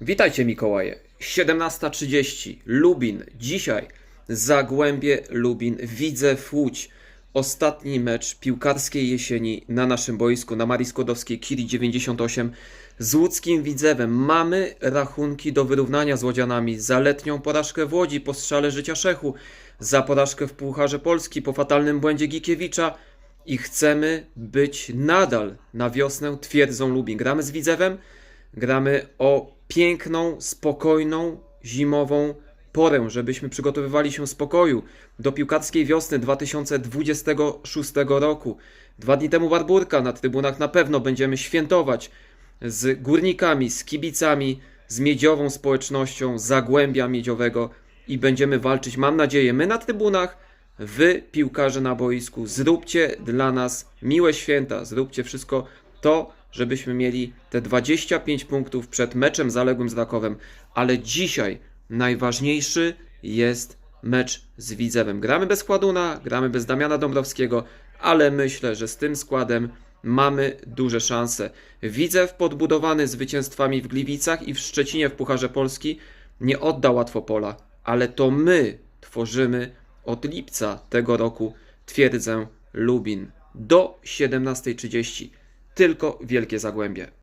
Witajcie Mikołaje. 17.30 Lubin. Dzisiaj Zagłębie Lubin. Widzew Łódź. Ostatni mecz piłkarskiej jesieni na naszym boisku na Marii Skłodowskiej Kiri 98 z łódzkim Widzewem. Mamy rachunki do wyrównania z Łodzianami. Za letnią porażkę w Łodzi po strzale życia Szechu. Za porażkę w Pucharze Polski po fatalnym błędzie Gikiewicza. I chcemy być nadal na wiosnę twierdzą Lubin. Gramy z Widzewem. Gramy o piękną, spokojną, zimową porę, żebyśmy przygotowywali się spokoju do piłkarskiej wiosny 2026 roku. Dwa dni temu Barburka na trybunach na pewno będziemy świętować z górnikami, z kibicami, z miedziową społecznością Zagłębia Miedziowego i będziemy walczyć, mam nadzieję, my na trybunach, wy piłkarze na boisku. Zróbcie dla nas miłe święta, zróbcie wszystko to, żebyśmy mieli te 25 punktów przed meczem zaległym z Rakowem, ale dzisiaj najważniejszy jest mecz z Widzewem. Gramy bez Kładuna, gramy bez Damiana Dąbrowskiego, ale myślę, że z tym składem mamy duże szanse. Widzew podbudowany zwycięstwami w Gliwicach i w Szczecinie w Pucharze Polski nie odda łatwo pola, ale to my tworzymy od lipca tego roku twierdzę Lubin do 17.30. Tylko Wielkie Zagłębie.